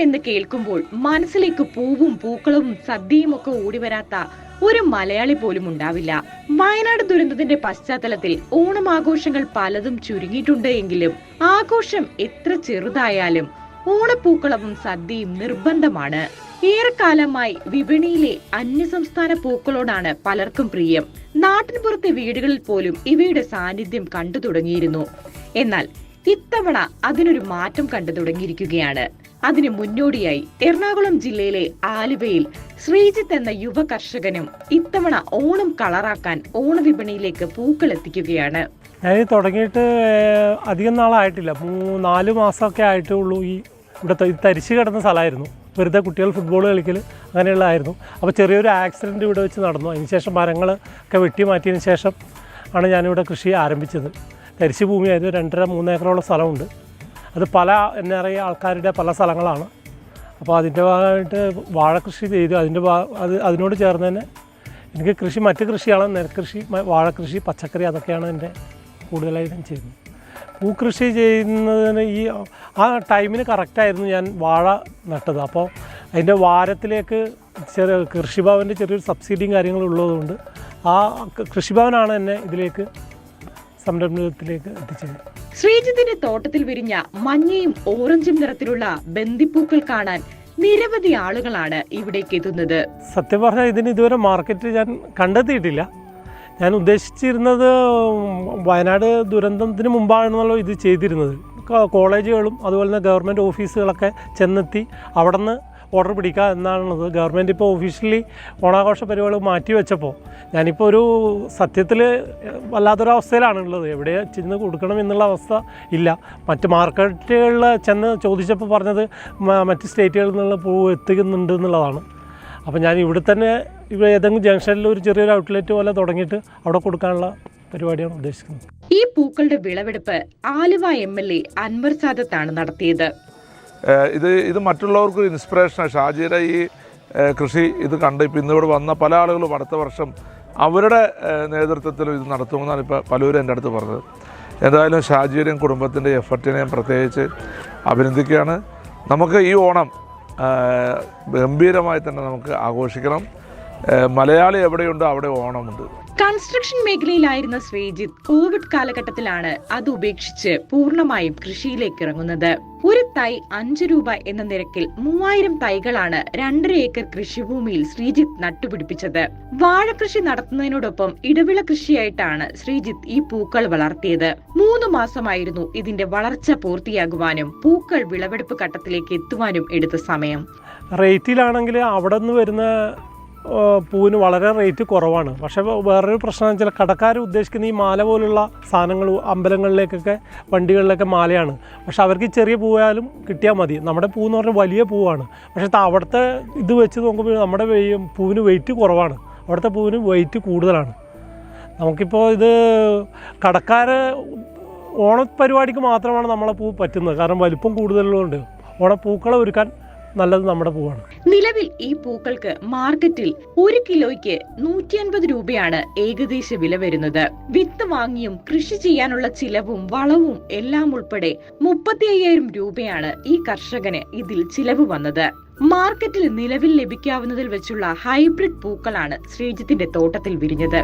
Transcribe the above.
എന്ന് കേൾക്കുമ്പോൾ മനസ്സിലേക്ക് പൂവും പൂക്കളും സദ്യയും ഒക്കെ ഓടി വരാത്ത ഒരു മലയാളി പോലും ഉണ്ടാവില്ല. വയനാട് ദുരന്തത്തിന്റെ പശ്ചാത്തലത്തിൽ ഓണം ആഘോഷങ്ങൾ പലതും ചുരുങ്ങിയിട്ടുണ്ട് എങ്കിലും ആഘോഷം എത്ര ചെറുതായാലും ഓണപ്പൂക്കളവും സദ്യയും നിർബന്ധമാണ്. ഏറെക്കാലമായി വിപണിയിലെ അന്യസംസ്ഥാന പൂക്കളോടാണ് പലർക്കും പ്രിയം. നാട്ടിൻപുറത്തെ വീടുകളിൽ പോലും ഇവയുടെ സാന്നിധ്യം കണ്ടു തുടങ്ങിയിരുന്നു. എന്നാൽ ഇത്തവണ അതിനൊരു മാറ്റം കണ്ടു തുടങ്ങിയിരിക്കുകയാണ്. അതിന് മുന്നോടിയായി എറണാകുളം ജില്ലയിലെ ആലുവയിൽ ശ്രീജിത്ത് എന്ന യുവ കർഷകനും ഇത്തവണ ഓണം കളറാക്കാൻ ഓണവിപണിയിലേക്ക് പൂക്കൾ എത്തിക്കുകയാണ് ഞാൻ തുടങ്ങിയിട്ട് അധികം നാളായിട്ടില്ല. നാല് മാസമൊക്കെ ആയിട്ടേ ഉള്ളൂ ഈ ഇവിടെ തരിച്ചു കിടന്ന സ്ഥലമായിരുന്നു. വെറുതെ കുട്ടികൾ ഫുട്ബോൾ കളിക്കൽ അങ്ങനെയുള്ളതായിരുന്നു. അപ്പോൾ ചെറിയൊരു ആക്സിഡന്റ് ഇവിടെ വെച്ച് നടന്നു. അതിനുശേഷം മരങ്ങൾ ഒക്കെ വെട്ടി മാറ്റിയതിന് ശേഷം ആണ് ഞാനിവിടെ കൃഷി ആരംഭിച്ചത്. തരിശ് ഭൂമിയായിരുന്നു രണ്ടര മൂന്ന് ഏക്കറോളം സ്ഥലമുണ്ട്. അത് പല എന്നെ അറിയ ആൾക്കാരുടെ പല സ്ഥലങ്ങളാണ്. അപ്പോൾ അതിന്റെ ഭാഗമായിട്ട് വാഴ കൃഷി ചെയ്തു. അതിന്റെ ഭാഗ അത് അതിനോട് ചേർന്ന് തന്നെ എനിക്ക് കൃഷി മറ്റ് കൃഷിയാണ് നെൽകൃഷി വാഴക്കൃഷി പച്ചക്കറി അതൊക്കെയാണ് എന്റെ കൂടുതലായിട്ടും ചെയ്യുന്നത്. പൂക്കൃഷി ചെയ്യുന്നതിന് ഈ ആ ടൈമിന് കറക്റ്റായിരുന്നു ഞാൻ വാഴ നട്ടത്. അപ്പോൾ അതിന്റെ വാരത്തിലേക്ക് ചെറിയ കൃഷിഭവന്റെ ചെറിയൊരു സബ്സിഡിയും കാര്യങ്ങളും ഉള്ളതുകൊണ്ട് ആ കൃഷിഭവനാണ് എന്നെ ഇതിലേക്ക് സംരംഭത്തിലേക്ക് എത്തിച്ചത് ശ്രീജിത്തിന്റെ തോട്ടത്തിൽ വിരിഞ്ഞ മഞ്ഞയും ഓറഞ്ചും നിറത്തിലുള്ള ബന്ദിപ്പൂക്കൾ കാണാൻ നിരവധി ആളുകളാണ് ഇവിടേക്ക് എത്തുന്നത്. സത്യം പറഞ്ഞാൽ ഇതിന് ഇതുവരെ മാർക്കറ്റ് ഞാൻ കണ്ടെത്തിയിട്ടില്ല. ഞാൻ ഉദ്ദേശിച്ചിരുന്നത് വയനാട് ദുരന്തത്തിന് മുമ്പാണെന്നല്ലോ ഇത് ചെയ്തിരുന്നത്. കോളേജുകളും അതുപോലെ തന്നെ ഗവൺമെന്റ് ഓഫീസുകളൊക്കെ ചെന്നെത്തി അവിടെ നിന്ന് ഓർഡർ പിടിക്കുക എന്നാണുള്ളത്. ഗവൺമെന്റ് ഇപ്പോൾ ഒഫീഷ്യലി ഓണാഘോഷ പരിപാടികൾ മാറ്റി വെച്ചപ്പോൾ ഞാനിപ്പോൾ ഒരു സത്യത്തിൽ വല്ലാത്തൊരവസ്ഥയിലാണുള്ളത്. എവിടെ ചെന്ന് കൊടുക്കണം എന്നുള്ള അവസ്ഥ ഇല്ല. മറ്റ് മാർക്കറ്റുകളിൽ ചെന്ന് ചോദിച്ചപ്പോൾ പറഞ്ഞത് മറ്റ് സ്റ്റേറ്റുകളിൽ നിന്നുള്ള പൂ എത്തിക്കുന്നുണ്ട് എന്നുള്ളതാണ്. അപ്പോൾ ഞാൻ ഇവിടെ തന്നെ ഇവിടെ ഏതെങ്കിലും ജംഗ്ഷനിൽ ഒരു ചെറിയൊരു ഔട്ട്ലെറ്റ് പോലെ തുടങ്ങിയിട്ട് അവിടെ കൊടുക്കാനുള്ള പരിപാടിയാണ് ഉദ്ദേശിക്കുന്നത്. ഈ പൂക്കളുടെ വിളവെടുപ്പ് Aluva M L A Anwar സാദത്താണ് നടത്തിയത്. ഇത് ഇത് മറ്റുള്ളവർക്ക് ഇൻസ്പിറേഷനാണ് ഷാജിയുടെ ഈ കൃഷി ഇത് കണ്ട് ഇപ്പം ഇന്നിവിടെ വന്ന പല ആളുകളും അടുത്ത വർഷം അവരുടെ നേതൃത്വത്തിലും ഇത് നടത്തുമെന്നാണ് ഇപ്പോൾ പലരും എന്റെ അടുത്ത് പറഞ്ഞത്. എന്തായാലും ഷാജിയുടെയും കുടുംബത്തിന്റെ എഫർട്ടിനെയും പ്രത്യേകിച്ച് അഭിനന്ദിക്കുകയാണ്. നമുക്ക് ഈ ഓണം ഗംഭീരമായി തന്നെ നമുക്ക് ആഘോഷിക്കണം. മലയാളി എവിടെയുണ്ടോ? അവിടെ ഓണമുണ്ട്. കൺസ്ട്രക്ഷൻ മേഖലയിലായിരുന്ന ശ്രീജിത്ത് കോവിഡ് കാലഘട്ടത്തിലാണ് അത് ഉപേക്ഷിച്ച് പൂർണമായും കൃഷിയിലേക്ക് ഇറങ്ങുന്നത്. ഒരു തൈ അഞ്ചു രൂപ എന്ന നിരക്കിൽ മൂവായിരം തൈകളാണ് രണ്ടര ഏക്കർ കൃഷിഭൂമിയിൽ ശ്രീജിത്ത് നട്ടുപിടിപ്പിച്ചത്. വാഴകൃഷി നടത്തുന്നതിനോടൊപ്പം ഇടവിള കൃഷിയായിട്ടാണ് ശ്രീജിത്ത് ഈ പൂക്കൾ വളർത്തിയത്. മൂന്ന് മാസമായിരുന്നു ഇതിന്റെ വളർച്ച പൂർത്തിയാകുവാനും പൂക്കൾ വിളവെടുപ്പ് ഘട്ടത്തിലേക്ക് എത്തുവാനും എടുത്ത സമയം. റേറ്റിലാണെങ്കിൽ അവിടെ നിന്ന് വരുന്ന പൂവിന് വളരെ റേറ്റ് കുറവാണ്. പക്ഷേ വേറൊരു പ്രശ്നം എന്ന് വെച്ചാൽ കടക്കാർ ഉദ്ദേശിക്കുന്ന ഈ മാല പോലുള്ള സാധനങ്ങൾ അമ്പലങ്ങളിലേക്കൊക്കെ വണ്ടികളിലൊക്കെ മാലയാണ്. പക്ഷേ അവർക്ക് ചെറിയ പൂവായാലും കിട്ടിയാൽ മതി. നമ്മുടെ പൂ എന്ന് പറഞ്ഞാൽ വലിയ പൂവാണ്. പക്ഷേ അവിടുത്തെ ഇത് വെച്ച് നോക്കുമ്പോൾ നമ്മുടെ പൂവിന് വെയിറ്റ് കുറവാണ്. അവിടുത്തെ പൂവിന് വെയിറ്റ് കൂടുതലാണ്. നമുക്കിപ്പോൾ ഇത് കടക്കാർ ഓണപരിപാടിക്ക് മാത്രമാണ് നമ്മളെ പൂ പറ്റുന്നത്. കാരണം വലിപ്പം കൂടുതലുള്ളതുകൊണ്ട് ഓണപ്പൂക്കളെ ഒരുക്കാൻ നല്ലത് നമ്മുടെ പൂവാണ്. നിലവിൽ ഈ പൂക്കൾക്ക് മാർക്കറ്റിൽ ഒരു കിലോയ്ക്ക് നൂറ്റി അൻപത് രൂപയാണ് ഏകദേശ വില വരുന്നത്. വിത്ത് വാങ്ങിയും കൃഷി ചെയ്യാനുള്ള ചിലവും വളവും എല്ലാം ഉൾപ്പെടെ മുപ്പത്തി അയ്യായിരം രൂപയാണ് ഈ കർഷകന് ഇതിൽ ചിലവ് വന്നത്. മാർക്കറ്റിൽ നിലവിൽ ലഭിക്കാവുന്നതിൽ വെച്ചുള്ള ഹൈബ്രിഡ് പൂക്കളാണ് ശ്രീജിത്തിന്റെ തോട്ടത്തിൽ വിരിഞ്ഞത്.